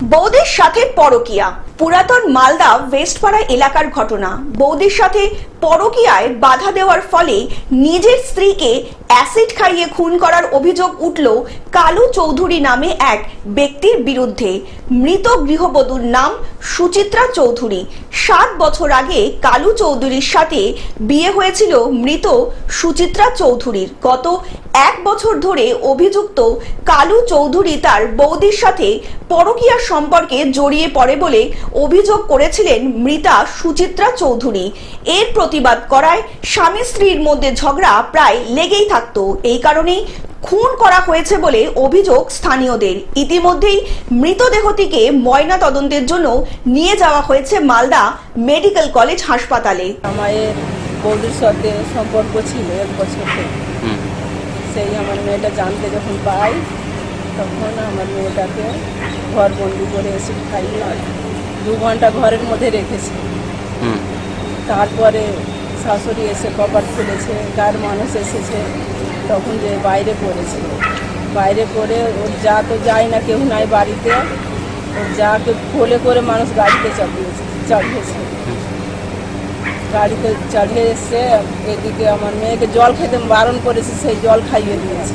বৌদির সাথে পরকিয়া। পুরাতন মালদা ওয়েস্টপাড়া এলাকার ঘটনা। বৌদির সাথে পরকিয়ায় বাধা দেওয়ার ফলে নিজের স্ত্রীকে অ্যাসিড খাইয়ে খুন করার অভিযোগ উঠল কালু চৌধুরী নামে এক ব্যক্তির বিরুদ্ধে। মৃত গৃহবধূর নাম সুচিত্রা চৌধুরী। সাত বছর আগে কালু চৌধুরীর সাথে বিয়ে হয়েছিল মৃত সুচিত্রা চৌধুরীর। গত এক বছর ধরে অভিযুক্ত কালু চৌধুরী তার বৌদির সাথে পরকীয়া সম্পর্কে জড়িয়ে পড়ে বলে অভিযোগ করেছিলেন মৃতা সুচিত্রা চৌধুরী। এর প্রতিবাদ করায় স্বামী স্ত্রীর মধ্যে ঝগড়া প্রায় লেগেই থাকতো। এই কারণেই খুন করা হয়েছে বলে অভিযোগ স্থানীয়দের। ইতিমধ্যেই মৃতদেহটিকে ময়না তদন্তের জন্য নিয়ে যাওয়া হয়েছে মালদা মেডিকেল কলেজ হাসপাতালে। মায়ের বৌদির সাথে সম্পর্ক ছিল এক বছর থেকে সেই আমার মেয়েটা জানতে যখন পাই তখন আমার মেয়েটাকে ঘর বন্দি করে এসে খাইয়ে দু ঘণ্টা ঘরের মধ্যে রেখেছে। তারপরে শাশুড়ি এসে কপাট খুলেছে গার মানুষ এসেছে তখন যে বাইরে পড়েছিল বাইরে পড়ে ওর যা তো যায় না কেউ নাই বাড়িতে। ওর যাকে কোলে করে মানুষ গাড়িতে চাপিয়েছে চাপিয়েছে। গাড়িতে চালিয়ে এসছে এদিকে আমার মেয়েকে জল খেতে বারণ করেছে সেই জল খাইয়ে দিয়েছে।